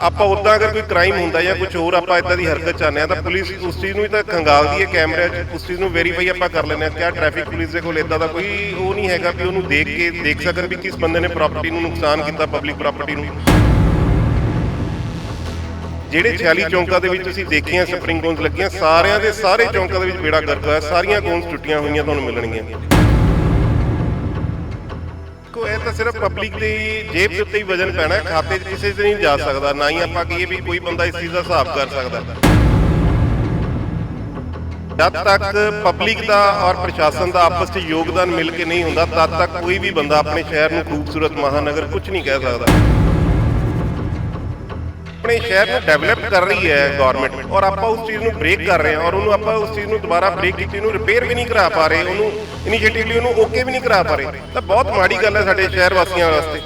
ਆਪਾਂ ਉਦਾਂ ਅਗਰ ਕੋਈ ਕ੍ਰਾਈਮ ਹੁੰਦਾ ਜਾਂ ਕੁਝ ਹੋਰ ਆਪਾਂ ਇਦਾਂ ਦੀ ਹਰਕਤ ਚਾਹੁੰਦੇ ਆ ਤਾਂ ਪੁਲਿਸ ਉਸ ਚੀਜ਼ ਨੂੰ ਹੀ ਤਾਂ ਖੰਗਾਲਦੀ ਹੈ ਕੈਮਰੇ 'ਚ, ਉਸ ਚੀਜ਼ ਨੂੰ ਵੈਰੀਫਾਈ ਆਪਾਂ ਕਰ ਲੈਂਦੇ ਆ ਕਿਆ ਟ੍ਰੈਫਿਕ ਪੁਲਿਸ ਦੇ ਕੋਲ ਇਦਾਂ ਦਾ ਕੋਈ ਉਹ ਨਹੀਂ ਹੈਗਾ ਵੀ ਉਹਨੂੰ ਦੇਖ ਕੇ ਦੇਖ ਸਕਣ ਵੀ ਕਿਸ ਬੰਦੇ ਨੇ ਪ੍ਰਾਪਰਟੀ ਨੂੰ ਨੁਕਸਾਨ ਕੀਤਾ ਪਬਲਿਕ ਪ੍ਰਾਪਰਟੀ ਨੂੰ। ਜਿਹੜੇ 46 ਚੌਂਕਾਂ ਦੇ ਵਿੱਚ ਤੁਸੀਂ ਦੇਖੀਆਂ ਸਪਰਿੰਗ ਕੋਨਸ ਲੱਗੀਆਂ, ਸਾਰਿਆਂ ਦੇ ਸਾਰੇ ਚੌਂਕਾਂ ਦੇ ਵਿੱਚ ਬੇੜਾ ਗਰਕ ਹੋਇਆ, ਸਾਰੀਆਂ ਗੋਨਸ ਟੁੱਟੀਆਂ ਹੋਈਆਂ, ਤੁਹਾਨੂੰ ਮਿਲਣਗੀਆਂ। ਕੋ ਇਹ ਤਾਂ ਸਿਰਫ ਪਬਲਿਕ ਦੀ ਜੇਬ ਦੇ ਉੱਤੇ ਹੀ ਵਜਨ ਪੈਣਾ, ਖਾਤੇ 'ਚ ਕਿਸੇ 'ਚ ਨਹੀਂ ਜਾ ਸਕਦਾ, ਨਾ ਹੀ ਆਪਾਂ ਕਹੀਏ ਵੀ ਕੋਈ ਬੰਦਾ ਇਸ ਚੀਜ਼ ਦਾ ਹਿਸਾਬ ਕਰ ਸਕਦਾ। ਜਦ ਤੱਕ ਪਬਲਿਕ ਦਾ ਔਰ ਪ੍ਰਸ਼ਾਸਨ ਦਾ ਆਪਸ 'ਚ ਯੋਗਦਾਨ ਮਿਲ ਕੇ ਨਹੀਂ ਹੁੰਦਾ, ਤਦ ਤੱਕ ਕੋਈ ਵੀ ਬੰਦਾ ਆਪਣੇ ਸ਼ਹਿਰ ਨੂੰ ਖੂਬਸੂਰਤ ਮਹਾਨਗਰ ਕੁਝ ਨਹੀਂ ਕਹਿ ਸਕਦਾ। ਆਪਣੇ ਸ਼ਹਿਰ ਨੂੰ ਡਿਵੈਲਪ ਕਰ ਰਹੀ ਹੈ ਗਵਰਨਮੈਂਟ ਔਰ ਆਪਾਂ ਉਸ ਚੀਜ਼ ਨੂੰ ਬ੍ਰੇਕ ਕਰ ਰਹੇ ਹਾਂ ਔਰ ਉਹਨੂੰ ਆਪਾਂ ਉਸ ਚੀਜ਼ ਨੂੰ ਦੁਬਾਰਾ ਬ੍ਰੇਕ ਕੀਤੀ ਨੂੰ ਰਿਪੇਅਰ ਵੀ ਨਹੀਂ ਕਰਾ ਪਾ ਰਹੇ, ਉਹਨੂੰ ਇਨੀਸ਼ੀਏਟਿਵਲੀ ਉਹਨੂੰ ਓਕੇ ਵੀ ਨਹੀਂ ਕਰਾ ਪਾ ਰਹੇ। ਤਾਂ ਬਹੁਤ ਮਾੜੀ ਗੱਲ ਹੈ ਸਾਡੇ ਸ਼ਹਿਰ ਵਾਸੀਆਂ ਵਾਸਤੇ।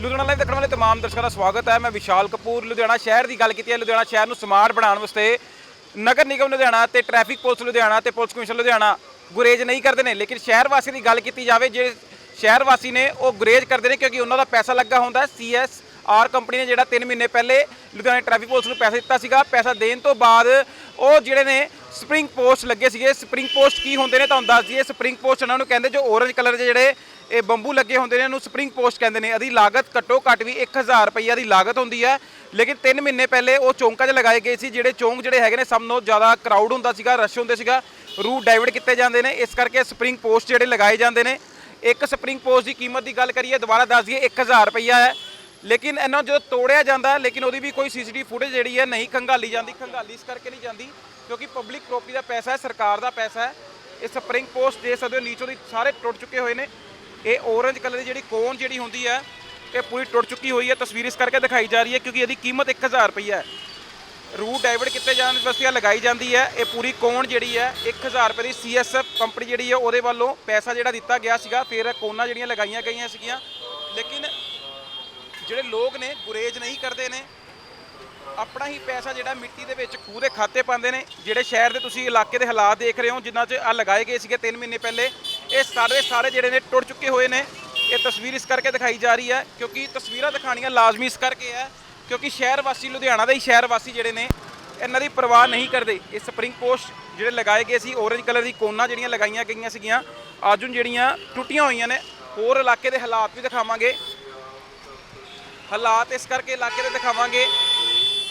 ਲੁਧਿਆਣਾ ਲਾਈਵ ਦੇਖਣ ਵਾਲੇ ਤਮਾਮ ਦਰਸ਼ਕਾਂ ਦਾ ਸਵਾਗਤ ਹੈ। ਮੈਂ ਵਿਸ਼ਾਲ ਕਪੂਰ, ਲੁਧਿਆਣਾ ਸ਼ਹਿਰ ਦੀ ਗੱਲ ਕੀਤੀ ਹੈ। ਲੁਧਿਆਣਾ ਸ਼ਹਿਰ ਨੂੰ ਸਮਾਰਟ ਬਣਾਉਣ ਵਾਸਤੇ ਨਗਰ ਨਿਗਮ ਲੁਧਿਆਣਾ ਤੇ ਟ੍ਰੈਫਿਕ ਪੁਲਿਸ ਲੁਧਿਆਣਾ ਤੇ ਪੁਲਿਸ ਕਮਿਸ਼ਨ ਲੁਧਿਆਣਾ ਗੁਰੇਜ ਨਹੀਂ ਕਰਦੇ ਨੇ। ਲੇਕਿਨ ਸ਼ਹਿਰ ਵਾਸੀ ਦੀ ਗੱਲ ਕੀਤੀ ਜਾਵੇ, ਜੇ ਸ਼ਹਿਰ ਵਾਸੀ ਨੇ ਉਹ ਗੁਰੇਜ ਕਰਦੇ ਨੇ ਕਿਉਂਕਿ ਉਹਨਾਂ ਦਾ ਪੈਸਾ ਲੱਗਾ ਹੁੰਦਾ ਸੀਐਸ ਆਰ ਕੰਪਨੀ ਨੇ ਜਿਹੜਾ 3 ਮਹੀਨੇ ਪਹਿਲੇ ਲੁਧਿਆਣਾ ਟ੍ਰੈਫਿਕ ਪੁਲਿਸ ਨੂੰ ਪੈਸਾ ਦਿੱਤਾ ਸੀਗਾ। ਪੈਸਾ ਦੇਣ ਤੋਂ ਬਾਅਦ ਉਹ ਜਿਹੜੇ ਨੇ ਸਪਰਿੰਗ ਪੋਸਟ ਲੱਗੇ ਸੀਗੇ। ਸਪਰਿੰਗ ਪੋਸਟ ਕੀ ਹੁੰਦੇ ਨੇ ਤੁਹਾਨੂੰ ਦੱਸ ਦਈਏ। ਸਪਰਿੰਗ ਪੋਸਟ ਉਹਨਾਂ ਨੂੰ ਕਹਿੰਦੇ ਜੋ orange ਕਲਰ ਦੇ ਜਿਹੜੇ ਇਹ ਬੰਬੂ ਲੱਗੇ ਹੁੰਦੇ ਨੇ ਇਹਨੂੰ ਸਪਰਿੰਗ ਪੋਸਟ ਕਹਿੰਦੇ ਨੇ। ਇਹਦੀ ਲਾਗਤ ਘੱਟੋ ਘੱਟ ਵੀ 1000 ਰੁਪਈਆ ਦੀ ਲਾਗਤ ਹੁੰਦੀ ਹੈ। ਲੇਕਿਨ 3 ਮਹੀਨੇ ਪਹਿਲੇ ਉਹ ਚੌਂਕਾਂ 'ਚ ਲਗਾਏ ਗਏ ਸੀ। ਜਿਹੜੇ ਚੌਂਕ ਜਿਹੜੇ ਹੈਗੇ ਨੇ, ਸਭ ਤੋਂ ਜ਼ਿਆਦਾ ਕਰਾਊਡ ਹੁੰਦਾ ਸੀਗਾ, ਰਸ਼ ਹੁੰਦੇ ਸੀਗਾ। ਰੂਟ ਡਾਈਵਰਟ ਕੀਤੇ ਜਾਂਦੇ ਨੇ। ਇਸ ਕਰਕੇ ਸਪਰਿੰਗ ਪੋਸਟ ਜਿਹੜੇ ਲਗਾਏ ਜਾਂਦੇ ਨੇ। ਇੱਕ ਸਪਰਿੰਗ ਪੋਸਟ ਦੀ ਕੀਮਤ ਦੀ ਗੱਲ ਕਰੀਏ, ਦੁਬਾਰਾ ਦੱਸ ਦਈਏ 1000 ਰੁਪਈਆ ਹੈ। ਲੇਕਿਨ ਇਹਨਾਂ ਜਦੋਂ ਤੋੜਿਆ ਜਾਂਦਾ ਲੇਕਿਨ ਉਹਦੀ ਵੀ ਕੋਈ ਸੀਸੀਟੀਵੀ ਫੁਟੇਜ ਜਿਹੜੀ ਹੈ, ਨਹੀਂ ਖੰਗਾਲੀ ਜਾਂਦੀ, ਖੰਗਾਲੀ ਇਸ ਕਰਕੇ ਨਹੀਂ ਜਾਂਦੀ, ਕਿਉਂਕਿ ਪਬਲਿਕ ਪ੍ਰੋਪਰਟੀ ਦਾ ਪੈਸਾ ਹੈ, ਸਰਕਾਰ ਦਾ ਪੈਸਾ ਹੈ। ਇਹ ਸਪਰਿੰਗ ਪੋਸਟ ਦੇ ਸਕਦੇ ਹੋ, ਨੀਚੋਂ ਦੀ ਸਾਰੇ ਟੁੱਟ ਚੁੱਕੇ ਹੋਏ ਨੇ। ਇਹ ਔਰੰਜ ਕਲਰ ਦੀ ਜਿਹੜੀ ਕੋਨ ਜਿਹੜੀ ਹੁੰਦੀ ਹੈ, ਇਹ ਪੂਰੀ ਟੁੱਟ ਚੁੱਕੀ ਹੋਈ ਹੈ। ਤਸਵੀਰ ਇਸ ਕਰਕੇ ਦਿਖਾਈ ਜਾ ਰਹੀ ਹੈ, ਕਿਉਂਕਿ ਇਹਦੀ ਕੀਮਤ 1000 ਰੁਪਈਆ ਹੈ। ਰੂਟ ਡਾਈਵਰਟ ਕੀਤੇ ਜਾਣ ਵਾਸਤੇ ਲਗਾਈ ਜਾਂਦੀ ਹੈ। ਇਹ ਪੂਰੀ ਕੋਣ ਜਿਹੜੀ ਹੈ 1000 ਰੁਪਏ ਦੀ ਸੀਐਸਐਫ ਕੰਪਨੀ ਜਿਹੜੀ ਹੈ, ਉਹਦੇ ਵੱਲੋਂ ਪੈਸਾ ਜਿਹੜਾ ਦਿੱਤਾ ਗਿਆ ਸੀਗਾ। ਫਿਰ ਕੋਨਾਂ ਜਿਹੜੀਆਂ ਲਗਾਈਆਂ ਗਈਆਂ ਸੀਗੀਆਂ। ਲੇਕਿਨ ਜਿਹੜੇ ਲੋਕ ਨੇ, ਗੁਰੇਜ ਨਹੀਂ ਕਰਦੇ ਨੇ, ਆਪਣਾ ਹੀ ਪੈਸਾ ਜਿਹੜਾ ਮਿੱਟੀ ਦੇ ਵਿੱਚ ਖੂਹ ਦੇ ਖਾਤੇ ਪਾਉਂਦੇ ਨੇ, ਜਿਹੜੇ ਸ਼ਹਿਰ ਦੇ ਤੁਸੀਂ ਇਲਾਕੇ ਦੇ ਹਾਲਾਤ ਦੇਖ ਰਹੇ ਹੋ ਜਿਨ੍ਹਾਂ 'ਚ ਆ ਲਗਾਏ ਗਏ ਸੀਗੇ 3 ਮਹੀਨੇ ਪਹਿਲੇ, ਇਹ ਸਾਰੇ ਸਾਰੇ ਜਿਹੜੇ ਨੇ ਟੁੱਟ ਚੁੱਕੇ ਹੋਏ ਨੇ। ਇਹ ਤਸਵੀਰ ਇਸ ਕਰਕੇ ਦਿਖਾਈ ਜਾ ਰਹੀ ਹੈ, ਕਿਉਂਕਿ ਤਸਵੀਰਾਂ ਦਿਖਾਣੀਆਂ ਲਾਜ਼ਮੀ ਇਸ ਕਰਕੇ ਹੈ ਕਿਉਂਕਿ ਸ਼ਹਿਰ ਵਾਸੀ, ਲੁਧਿਆਣਾ ਦੇ ਹੀ ਸ਼ਹਿਰ ਵਾਸੀ ਜਿਹੜੇ ਨੇ, ਇਹਨਾਂ ਦੀ ਪਰਵਾਹ ਨਹੀਂ ਕਰਦੇ। ਇਹ ਸਪਰਿੰਗ ਪੋਸਟ ਜਿਹੜੇ ਲਗਾਏ ਗਏ ਸੀ, orange ਕਲਰ ਦੀ ਕੋਨਾ ਜਿਹੜੀਆਂ ਲਗਾਈਆਂ ਗਈਆਂ ਸੀਗੀਆਂ, ਅੱਜ ਹੁਣ ਜਿਹੜੀਆਂ ਟੁੱਟੀਆਂ ਹੋਈਆਂ ਨੇ, ਹੋਰ ਇਲਾਕੇ ਦੇ ਹਾਲਾਤ ਵੀ ਦਿਖਾਵਾਂਗੇ। ਹਾਲਾਤ ਇਸ ਕਰਕੇ ਇਲਾਕੇ ਦੇ ਦਿਖਾਵਾਂਗੇ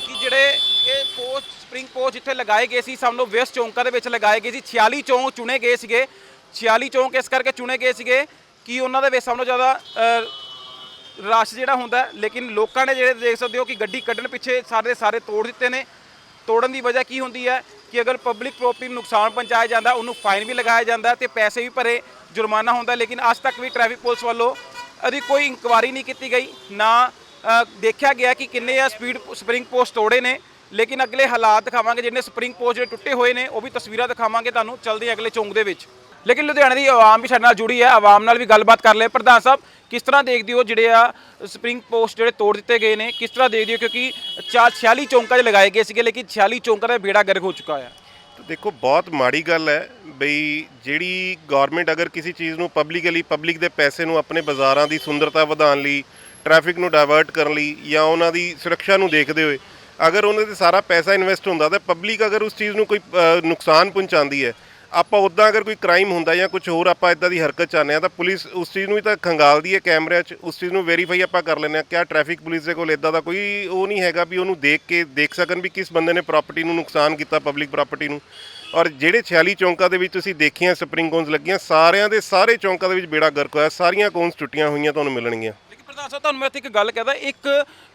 ਕਿ ਜਿਹੜੇ ਇਹ ਪੋਸਟ ਸਪਰਿੰਗ ਪੋਸਟ ਜਿੱਥੇ ਲਗਾਏ ਗਏ ਸੀ, ਸਭ ਨੂੰ ਵੇਸਟ ਚੌਂਕਾਂ ਦੇ ਵਿੱਚ ਲਗਾਏ ਗਏ ਸੀ 46 ਚੌਂਕ ਚੁਣੇ ਗਏ ਸੀਗੇ। 46 ਚੌਂਕ ਇਸ ਕਰਕੇ ਚੁਣੇ ਗਏ ਸੀਗੇ ਕਿ ਉਹਨਾਂ ਦੇ ਵਿੱਚ ਸਭ ਨੂੰ ਜ਼ਿਆਦਾ ਰਸ਼ ਜਿਹੜਾ ਹੁੰਦਾ ਲੇਕਿਨ ਲੋਕਾਂ ਨੇ ਜਿਹੜੇ ਦੇਖ ਸਕਦੇ ਹੋ ਕਿ ਗੱਡੀ ਕੱਢਣ ਪਿੱਛੇ ਸਾਰੇ ਸਾਰੇ ਤੋੜ ਦਿੱਤੇ ਨੇ। ਤੋੜਨ ਦੀ ਵਜ੍ਹਾ ਕੀ ਹੁੰਦੀ ਹੈ ਕਿ ਅਗਰ ਪਬਲਿਕ ਪ੍ਰੋਪਰਟੀ ਨੂੰ ਨੁਕਸਾਨ ਪਹੁੰਚਾਇਆ ਜਾਂਦਾ, ਉਹਨੂੰ ਫਾਈਨ ਵੀ ਲਗਾਇਆ ਜਾਂਦਾ ਤੇ ਪੈਸੇ ਵੀ ਭਰੇ, ਜੁਰਮਾਨਾ ਹੁੰਦਾ ਲੇਕਿਨ ਅੱਜ ਤੱਕ ਵੀ ਟ੍ਰੈਫਿਕ ਪੁਲਿਸ ਵੱਲੋਂ ਇਹਦੀ ਕੋਈ ਇਨਕੁਆਰੀ ਨਹੀਂ ਕੀਤੀ ਗਈ। ਨਾ ਦੇਖਿਆ ਗਿਆ ਕਿ ਕਿੰਨੇ ਆ ਸਪੀਡ ਸਪਰਿੰਗ ਪੋਸਟ ਤੋੜੇ ਨੇ, ਲੇਕਿਨ ਅਗਲੇ ਹਾਲਾਤ ਦਿਖਾਵਾਂਗੇ ਜਿਹਨੇ ਸਪਰਿੰਗ ਪੋਸਟ ਜਿਹੜੇ ਟੁੱਟੇ ਹੋਏ ਨੇ, ਉਹ ਵੀ ਤਸਵੀਰਾਂ ਦਿਖਾਵਾਂਗੇ ਤੁਹਾਨੂੰ ਚਲਦੇ ਅਗਲੇ ਚੌਂਕ ਦੇ ਵਿੱਚ। ਲੇਕਿਨ ਲੁਧਿਆਣੇ ਦੀ ਆਵਾਮ ਵੀ ਸਾਡੇ ਨਾਲ ਜੁੜੀ ਹੈ, ਆਵਾਮ ਨਾਲ ਵੀ ਗੱਲਬਾਤ ਕਰ ਲੈ ਪ੍ਰਧਾਨ ਸਾਹਿਬ, ਕਿਸ ਤਰ੍ਹਾਂ ਦੇਖਦੇ ਹੋ ਜਿਹੜੇ ਆ ਸਪਰਿੰਗ ਪੋਸਟ ਜਿਹੜੇ ਤੋੜ ਦਿੱਤੇ ਗਏ ਨੇ? ਕਿਸ ਤਰ੍ਹਾਂ ਦੇਖਦੇ ਹੋ ਕਿਉਂਕਿ ਚਾਰ 46 ਚੌਂਕਾਂ 'ਚ ਲਗਾਏ ਗਏ ਸੀਗੇ, ਲੇਕਿਨ 46 ਚੌਂਕਾਂ ਦਾ ਬੇੜਾ ਗਰਕ ਹੋ ਚੁੱਕਾ ਹੈ ਦੇਖੋ, ਬਹੁਤ ਮਾੜੀ ਗੱਲ ਹੈ ਬਈ ਜਿਹੜੀ ਗਵਰਨਮੈਂਟ ਅਗਰ ਕਿਸੇ ਚੀਜ਼ ਨੂੰ ਪਬਲਿਕਲੀ ਪਬਲਿਕ ਦੇ ਪੈਸੇ ਨੂੰ ਆਪਣੇ ਬਾਜ਼ਾਰਾਂ ਦੀ ਸੁੰਦਰਤਾ ਵਧਾਉਣ ਲਈ ਟ੍ਰੈਫਿਕ ਨੂੰ ਡਾਇਵਰਟ ਕਰਨ ਲਈ ਜਾਂ ਉਹਨਾਂ ਦੀ ਸੁਰੱਖਿਆ ਨੂੰ ਦੇਖਦੇ ਹੋਏ ਅਗਰ ਉਹਨਾਂ ਤੇ ਸਾਰਾ ਪੈਸਾ ਇਨਵੈਸਟ ਹੁੰਦਾ, ਤਾਂ ਪਬਲਿਕ ਅਗਰ ਉਸ ਚੀਜ਼ ਨੂੰ ਕੋਈ ਨੁਕਸਾਨ ਪਹੁੰਚਾਉਂਦੀ ਹੈ ਆਪਾਂ ਉਦਾਂ ਅਗਰ ਕੋਈ ਕ੍ਰਾਈਮ ਹੁੰਦਾ ਜਾਂ ਕੁਝ ਹੋਰ ਆਪਾਂ ਇਦਾਂ ਦੀ ਹਰਕਤ ਚਾਹੁੰਦੇ ਆ ਤਾਂ ਪੁਲਿਸ ਉਸ ਚੀਜ਼ ਨੂੰ ਹੀ ਤਾਂ ਖੰਗਾਲਦੀ ਹੈ ਕੈਮਰਿਆਂ 'ਚ, ਉਸ ਚੀਜ਼ ਨੂੰ ਵੈਰੀਫਾਈ ਆਪਾਂ ਕਰ ਲੈਂਦੇ ਆ ਕਿਆ ਟ੍ਰੈਫਿਕ ਪੁਲਿਸ ਦੇ ਕੋਲ ਇਦਾਂ ਦਾ ਕੋਈ ਉਹ ਨਹੀਂ ਹੈਗਾ ਵੀ ਉਹਨੂੰ ਦੇਖ ਕੇ ਦੇਖ ਸਕਣ ਵੀ ਕਿਸ ਬੰਦੇ ਨੇ ਪ੍ਰਾਪਰਟੀ ਨੂੰ ਨੁਕਸਾਨ ਕੀਤਾ ਪਬਲਿਕ ਪ੍ਰਾਪਰਟੀ ਨੂੰ। ਔਰ ਜਿਹੜੇ 46 ਚੌਂਕਾਂ ਦੇ ਵਿੱਚ ਤੁਸੀਂ ਦੇਖੀਆਂ ਸਪਰਿੰਗ ਕੋਨਸ ਲੱਗੀਆਂ, ਸਾਰਿਆਂ ਦੇ ਸਾਰੇ ਚੌਂਕਾਂ ਦੇ ਵਿੱਚ ਬੇੜਾ ਗਰਕ ਹੋਇਆ, ਸਾਰੀਆਂ ਕੋਨਸ ਟੁੱਟੀਆਂ ਹੋਈਆਂ, ਤੁਹਾਨੂੰ ਮਿਲਣਗੀਆਂ। ਪ੍ਰਧਾਨ ਸਾਹਿਬ, ਤੁਹਾਨੂੰ ਮੈਂ ਇੱਥੇ ਇੱਕ ਗੱਲ ਕਹਦਾ, ਇੱਕ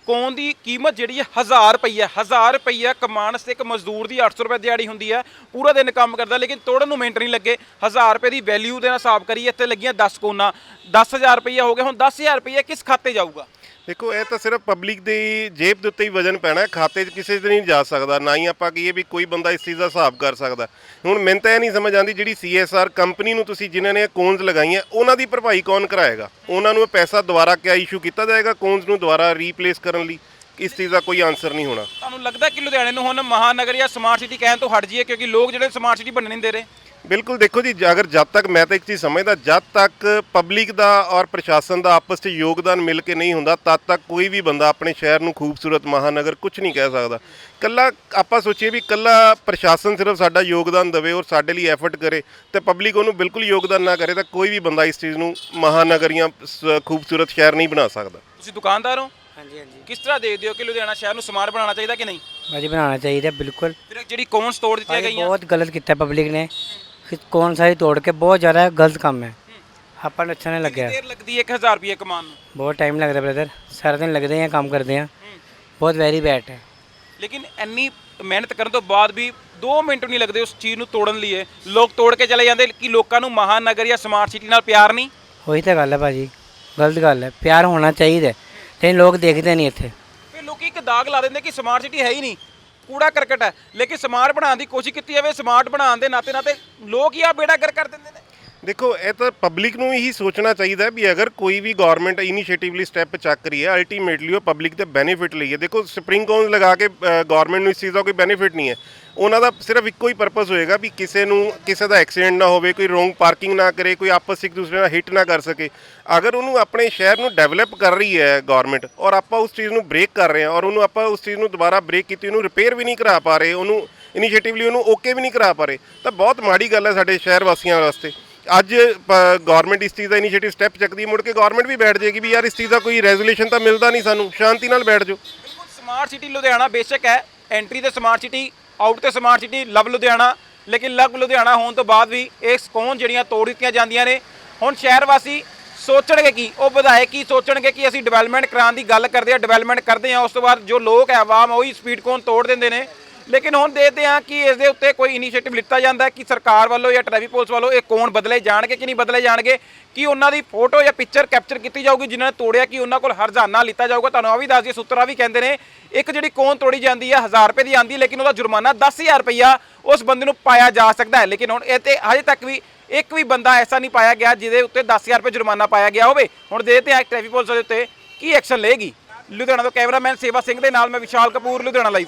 ਕੌਣ ਦੀ ਕੀਮਤ ਜਿਹੜੀ ਹੈ 1000 ਰੁਪਈਆ 1000 ਰੁਪਈਆ ਕਮਾਉਣ 'ਤੇ ਇੱਕ ਮਜ਼ਦੂਰ ਦੀ 800 ਰੁਪਏ ਦਿਹਾੜੀ ਹੁੰਦੀ ਹੈ, ਪੂਰਾ ਦਿਨ ਕੰਮ ਕਰਦਾ, ਲੇਕਿਨ ਤੋੜਨ ਨੂੰ ਮਿੰਟ ਨਹੀਂ ਲੱਗੇ। 1000 ਰੁਪਏ ਦੀ ਵੈਲਿਊ ਦੇ ਨਾਲ ਹਿਸਾਬ ਕਰੀਏ, ਇੱਥੇ ਲੱਗੀਆਂ 10 ਕੋਨਾ। 10000 ਰੁਪਈਆ ਹੋ ਗਿਆ, ਹੁਣ 10000 ਰੁਪਈਆ ਕਿਸ ਖਾਤੇ ਜਾਊਗਾ? ਦੇਖੋ ਇਹ ਤਾਂ ਸਿਰਫ ਪਬਲਿਕ ਦੀ ਜੇਬ ਦੇ ਉੱਤੇ ਹੀ ਵਜਨ ਪੈਣਾ ਹੈ, ਖਾਤੇ 'ਚ ਕਿਸੇ 'ਚ ਨਹੀਂ ਜਾ ਸਕਦਾ ਨਾ ਹੀ ਆਪਾਂ ਕਹੀਏ ਵੀ ਕੋਈ ਬੰਦਾ ਇਸ ਚੀਜ਼ ਦਾ ਹਿਸਾਬ ਕਰ ਸਕਦਾ। ਹੁਣ ਮੈਨੂੰ ਤਾਂ ਇਹ ਨਹੀਂ ਸਮਝ ਆਉਂਦੀ ਜਿਹੜੀ ਸੀਐਸਆਰ ਕੰਪਨੀ ਨੂੰ ਤੁਸੀਂ ਜਿਨ੍ਹਾਂ ਨੇ ਕੋਨਸ ਲਗਾਈਆਂ ਉਹਨਾਂ ਦੀ ਭਰਪਾਈ ਕੌਣ ਕਰਾਏਗਾ? ਉਹਨਾਂ ਨੂੰ ਇਹ ਪੈਸਾ ਦੁਬਾਰਾ ਕਿਆ ਇਸ਼ੂ ਕੀਤਾ ਜਾਏਗਾ ਕੋਨਸ ਨੂੰ ਦੁਬਾਰਾ ਰੀਪਲੇਸ ਕਰਨ ਲਈ? ਇਸ ਚੀਜ਼ ਦਾ ਕੋਈ ਆਨਸਰ ਨਹੀਂ ਹੋਣਾ। ਤੁਹਾਨੂੰ ਲੱਗਦਾ ਕਿ ਲੁਧਿਆਣੇ ਨੂੰ ਹੁਣ ਮਹਾਨਗਰ ਜਾਂ ਸਮਾਰਟ ਸਿਟੀ ਕਹਿਣ ਤੋਂ ਹਟ ਜਾਈਏ ਕਿਉਂਕਿ ਲੋਕ ਜਿਹੜੇ ਸਮਾਰਟ ਸਿਟੀ ਬਣਨ ਨਹੀਂ ਦੇ ਰਹੇ? ਬਿਲਕੁਲ ਦੇਖੋ ਜੀ ਅਗਰ ਜਦ ਤੱਕ ਮੈਂ ਤਾਂ ਇੱਕ ਚੀਜ਼ ਸਮਝਦਾ ਜਦ ਤੱਕ ਪਬਲਿਕ ਦਾ ਔਰ ਪ੍ਰਸ਼ਾਸਨ ਦਾ ਆਪਸ 'ਚ ਯੋਗਦਾਨ ਮਿਲ ਕੇ ਨਹੀਂ ਹੁੰਦਾ ਤਦ ਤੱਕ ਕੋਈ ਵੀ ਬੰਦਾ ਆਪਣੇ ਸ਼ਹਿਰ ਨੂੰ ਖੂਬਸੂਰਤ ਮਹਾਨਗਰ ਕੁਝ ਨਹੀਂ ਕਹਿ ਸਕਦਾ। ਕੱਲਾ ਆਪਾਂ ਸੋਚੀਏ ਵੀ ਕੱਲਾ ਪ੍ਰਸ਼ਾਸਨ ਸਿਰਫ ਸਾਡਾ ਯੋਗਦਾਨ ਦੇਵੇ ਔਰ ਸਾਡੇ ਲਈ ਐਫਰਟ ਕਰੇ ਤੇ ਪਬਲਿਕ ਉਹਨੂੰ ਬਿਲਕੁਲ ਯੋਗਦਾਨ ਨਾ ਕਰੇ ਤਾਂ ਕੋਈ ਵੀ ਬੰਦਾ ਇਸ ਚੀਜ਼ ਨੂੰ ਮਹਾਨਗਰ ਜਾਂ ਸ- ਖੂਬਸੂਰਤ ਸ਼ਹਿਰ ਨਹੀਂ ਬਣਾ ਸਕਦਾ। ਤੁਸੀਂ ਦੁਕਾਨਦਾਰ ਹੋ? ਹਾਂਜੀ ਹਾਂਜੀ। ਕਿਸ ਤਰ੍ਹਾਂ ਦੇਖਦੇ ਹੋ ਕਿ ਲੁਧਿਆਣਾ ਸ਼ਹਿਰ ਨੂੰ ਸਮਾਰਟ ਬਣਾਉਣਾ ਚਾਹੀਦਾ ਕਿ ਨਹੀਂ? ਭਾਜੀ ਬਣਾਉਣਾ ਚਾਹੀਦਾ ਬਿਲਕੁਲ। ਫਿਰ ਜਿਹੜੀ ਕੌਨਸ ਤੋੜ ਦਿੱਤੀਆਂ ਗਈਆਂ? ਬਹੁਤ ਗਲਤ ਕੀਤਾ ਪਬਲਿਕ ਨੇ। ਕਿ ਕੌਣ ਸਾਰੀ ਤੋੜ ਕੇ ਬਹੁਤ ਜ਼ਿਆਦਾ ਗਲਤ ਕੰਮ ਹੈ। ਆਪਾਂ ਨੂੰ ਅੱਛਾ ਨਹੀਂ ਲੱਗਿਆ। ਦੇਰ ਲੱਗਦੀ ਹੈ 1000 ਰੁਪਏ ਕਮਾਉਣ ਨੂੰ? ਬਹੁਤ ਟਾਈਮ ਲੱਗਦਾ ਬ੍ਰਦਰ ਸਾਰਾ ਦਿਨ ਲੱਗਦੇ ਆ ਕੰਮ ਕਰਦੇ ਆ। ਬਹੁਤ ਵੈਰੀ ਬੈਡ ਹੈ। ਲੇਕਿਨ ਇੰਨੀ ਮਿਹਨਤ ਕਰਨ ਤੋਂ ਬਾਅਦ ਵੀ 2 ਮਿੰਟ ਨਹੀਂ ਲੱਗਦੇ ਉਸ ਚੀਜ਼ ਨੂੰ ਤੋੜਨ ਲਈ। ਲੋਕ ਤੋੜ ਕੇ ਚਲੇ ਜਾਂਦੇ ਕਿ ਲੋਕਾਂ ਨੂੰ ਮਹਾਨਗਰ ਜਾਂ ਸਮਾਰਟ ਸਿਟੀ ਨਾਲ ਪਿਆਰ ਨਹੀਂ? ਉਹੀ ਤਾਂ ਗੱਲ ਹੈ ਭਾਜੀ। ਗਲਤ ਗੱਲ ਹੈ। ਪਿਆਰ ਹੋਣਾ ਚਾਹੀਦਾ ਤੇ ਲੋਕ ਦੇਖਦੇ ਨਹੀਂ ਇੱਥੇ। ਫਿਰ ਲੋਕੀ ਇੱਕ ਦਾਗ ਲਾ ਦਿੰਦੇ ਕਿ ਸਮਾਰਟ ਸਿਟੀ ਹੈ ਹੀ ਨਹੀਂ। ਕੂੜਾ ਕਰਕਟ ਹੈ। ਲੇਕਿਨ ਸਮਾਰਟ ਬਣਾਉਣ ਦੀ ਕੋਸ਼ਿਸ਼ ਕੀਤੀ ਜਾਵੇ ਸਮਾਰਟ ਬਣਾਉਣ ਦੇ ਨਾਤੇ ਨਾਤੇ ਲੋਕ ਹੀ ਆ ਬੇੜਾ ਕਰ ਕਰ ਦਿੰਦੇ ਨੇ। ਦੇਖੋ, ਇਹ ਤਾਂ ਪਬਲਿਕ ਨੂੰ ਹੀ ਸੋਚਣਾ ਚਾਹੀਦਾ ਵੀ ਅਗਰ ਕੋਈ ਵੀ ਗਵਰਨਮੈਂਟ ਇਨੀਸ਼ੀਏਟਿਵਲੀ ਸਟੈਪ ਚੱਕ ਰਹੀ ਹੈ ਅਲਟੀਮੇਟਲੀ ਉਹ ਪਬਲਿਕ ਦੇ ਬੈਨੀਫਿਟ ਲਈ ਹੈ। ਦੇਖੋ ਸਪਰਿੰਗ ਕੋਨ ਲਗਾ ਕੇ ਗਵਰਨਮੈਂਟ ਨੂੰ ਇਸ ਚੀਜ਼ ਦਾ ਕੋਈ ਬੈਨੀਫਿਟ ਨਹੀਂ ਹੈ। ਉਹਨਾਂ ਦਾ ਸਿਰਫ ਇੱਕੋ ਹੀ ਪਰਪਸ ਹੋਏਗਾ ਵੀ ਕਿਸੇ ਨੂੰ, ਕਿਸੇ ਦਾ ਐਕਸੀਡੈਂਟ ਨਾ ਹੋਵੇ, ਕੋਈ ਰੋਂਗ ਪਾਰਕਿੰਗ ਨਾ ਕਰੇ, ਕੋਈ ਆਪਸ 'ਚ ਇੱਕ ਦੂਸਰੇ ਨਾਲ ਹਿੱਟ ਨਾ ਕਰ ਸਕੇ। ਅਗਰ ਉਹਨੂੰ ਆਪਣੇ ਸ਼ਹਿਰ ਨੂੰ ਡਿਵੈਲਪ ਕਰ ਰਹੀ ਹੈ ਗਵਰਨਮੈਂਟ ਔਰ ਆਪਾਂ ਉਸ ਚੀਜ਼ ਨੂੰ ਬ੍ਰੇਕ ਕਰ ਰਹੇ ਹਾਂ ਔਰ ਉਹਨੂੰ ਆਪਾਂ ਉਸ ਚੀਜ਼ ਨੂੰ ਦੁਬਾਰਾ ਬ੍ਰੇਕ ਕੀਤੀ, ਉਹਨੂੰ ਰਿਪੇਅਰ ਵੀ ਨਹੀਂ ਕਰਾ ਪਾ ਰਹੇ, ਉਹਨੂੰ ਇਨੀਸ਼ੀਏਟਿਵਲੀ ਉਹਨੂੰ ਓਕੇ ਵੀ ਨਹੀਂ ਕਰਾ ਪਾ ਰਹੇ, ਤਾਂ ਬਹੁਤ ਮਾੜੀ ਗੱਲ ਹੈ ਸਾਡੇ ਸ਼ਹਿਰ ਵਾਸੀਆਂ ਵਾਸਤੇ। ਅੱਜ ਗਵਰਨਮੈਂਟ ਇਸ ਚੀਜ਼ ਦਾ ਇਨੀਸ਼ੀਏਟਿਵ ਸਟੈਪ ਚੱਕਦੀ ਮੁੜ ਕੇ ਗਵਰਨਮੈਂਟ ਵੀ ਬੈਠ ਜਾਏਗੀ ਵੀ ਯਾਰ ਇਸ ਚੀਜ਼ ਦਾ ਕੋਈ ਰੈਜ਼ੋਲੂਸ਼ਨ ਤਾਂ ਮਿਲਦਾ ਨਹੀਂ ਸਾਨੂੰ, ਸ਼ਾਂਤੀ ਨਾਲ ਬੈਠ ਜਾਓ। ਬਿਲਕੁਲ ਸਮਾਰਟ ਸਿਟੀ ਲੁਧਿਆਣਾ ਬੇਸ਼ੱਕ ਹੈ ਐਂਟਰੀ ਤੇ ਸਮਾਰਟ ਸਿਟੀ ਆਊਟ ਤੇ ਸਮਾਰਟ ਸਿਟੀ ਲਵ ਲੁਧਿਆਣਾ, ਲੇਕਿਨ ਲਵ ਲੁਧਿਆਣਾ ਹੋਣ ਤੋਂ ਬਾਅਦ ਵੀ ਇਹ ਸਕੋਨ ਜਿਹੜੀਆਂ ਤੋੜ ਦਿੱਤੀਆਂ ਜਾਂਦੀਆਂ ਨੇ। ਹੁਣ ਸ਼ਹਿਰ ਵਾਸੀ ਸੋਚਣਗੇ ਕੀ, ਉਹ ਵਿਧਾਇਕ ਕੀ ਸੋਚਣਗੇ ਕਿ ਅਸੀਂ ਡਿਵੈਲਪਮੈਂਟ ਕਰਾਉਣ ਦੀ ਗੱਲ ਕਰਦੇ ਆ ਡਿਵੈਲਪਮੈਂਟ ਕਰਦੇ ਆ, ਉਸ ਤੋਂ ਬਾਅਦ ਜੋ ਲੋਕ ਹੈ ਆਵਾਮ, ਉਹੀ ਸਪੀਡ ਕੋਨ ਤੋੜ ਦਿੰਦੇ ਨੇ। ਲੇਕਿਨ ਹੁਣ ਦੇਖਦੇ ਹਾਂ ਕਿ ਇਸ ਦੇ ਉੱਤੇ ਕੋਈ ਇਨੀਸ਼ੀਏਟਿਵ ਲਿੱਤਾ ਜਾਂਦਾ ਕਿ ਸਰਕਾਰ ਵੱਲੋਂ ਜਾਂ ਟ੍ਰੈਫਿਕ ਪੁਲਿਸ ਵੱਲੋਂ ਇਹ ਕੌਣ ਬਦਲੇ ਜਾਣਗੇ ਕਿ ਨਹੀਂ ਬਦਲੇ ਜਾਣਗੇ, ਕਿ ਉਹਨਾਂ ਦੀ ਫੋਟੋ ਜਾਂ ਪਿਕਚਰ ਕੈਪਚਰ ਕੀਤੀ ਜਾਊਗੀ ਜਿਨ੍ਹਾਂ ਨੇ ਤੋੜਿਆ, ਕਿ ਉਹਨਾਂ ਕੋਲ ਹਰਜਾਨਾ ਲਿੱਤਾ ਜਾਊਗਾ। ਤੁਹਾਨੂੰ ਆ ਵੀ ਦੱਸ ਦਈਏ, ਸੂਤਰਾ ਵੀ ਕਹਿੰਦੇ ਨੇ, ਇੱਕ ਜਿਹੜੀ ਕੌਣ ਤੋੜੀ ਜਾਂਦੀ ਹੈ 1000 ਰੁਪਏ ਦੀ ਆਂਦੀ ਲੇਕਿਨ ਉਹਦਾ ਜੁਰਮਾਨਾ 10000 ਰੁਪਇਆ ਉਸ ਬੰਦੇ ਨੂੰ ਪਾਇਆ ਜਾ ਸਕਦਾ ਹੈ। ਲੇਕਿਨ ਹੁਣ ਇਹ ਤੇ ਹਜੇ ਤੱਕ ਵੀ ਇੱਕ ਵੀ ਬੰਦਾ ਐਸਾ ਨਹੀਂ ਪਾਇਆ ਗਿਆ ਜਿਹਦੇ ਉੱਤੇ 10000 ਰੁਪਏ ਜੁਰਮਾਨਾ ਪਾਇਆ ਗਿਆ ਹੋਵੇ। ਹੁਣ ਦੇਖਦੇ ਹਾਂ ਟ੍ਰੈਫਿਕ ਪੁਲਿਸ ਦੇ ਉੱਤੇ ਕੀ ਐਕਸ਼ਨ ਲਏਗੀ। ਲੁਧਿਆਣਾ ਤੋਂ ਕੈਮਰਾਮੈਨ ਸੇਵਾ ਸਿੰਘ ਦੇ ਨਾਲ ਮੈਂ ਵਿਸ਼ਾਲ ਕਪੂਰ, ਲੁਧਿਆਣਾ ਲਾਈਵ